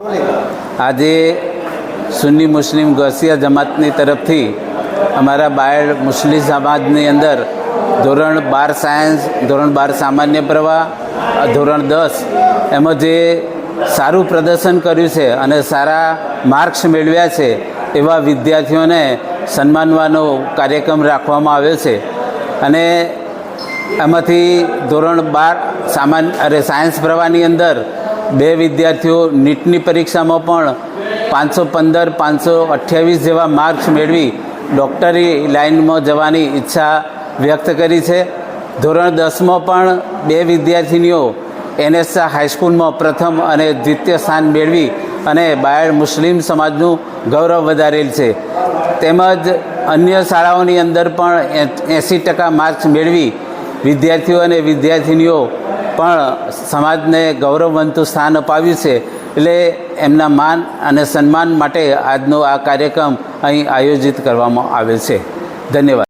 આજે સુન્ની મુસ્લિમ ગોસિયા જમાતની તરફથી અમારા બાયડ મુસ્લિમ સમાજની અંદર ધોરણ બાર સાયન્સ, ધોરણ બાર સામાન્ય પ્રવાહ ધોરણ દસ એમાં જે સારું પ્રદર્શન કર્યું છે અને સારા માર્ક્સ મેળવ્યા છે એવા વિદ્યાર્થીઓને સન્માનવાનો કાર્યક્રમ રાખવામાં આવ્યો છે. અને એમાંથી ધોરણ બાર સામાન્ય, અરે સાયન્સ પ્રવાહની અંદર બે વિદ્યાર્થીઓ નીટની પરીક્ષામાં પણ પાંચસો પંદર, પાંચસો અઠ્યાવીસ જેવા માર્ક્સ મેળવી ડૉક્ટરી લાઇનમાં જવાની ઈચ્છા વ્યક્ત કરી છે. ધોરણ દસમાં પણ બે વિદ્યાર્થીનીઓ એનએસઆ હાઈસ્કૂલમાં પ્રથમ અને દ્વિતીય સ્થાન મેળવી અને બાયડ મુસ્લિમ સમાજનું ગૌરવ વધારેલ છે. તેમજ અન્ય શાળાઓની અંદર પણ એંસી ટકા માર્ક્સ મેળવી વિદ્યાર્થીઓ અને વિદ્યાર્થિનીઓ પણ સમાજને ગૌરવવંતું સ્થાન અપાવ્યું છે. એટલે એમના માન અને સન્માન માટે આજનો આ કાર્યક્રમ અહીં આયોજિત કરવામાં આવેલ છે. ધન્યવાદ.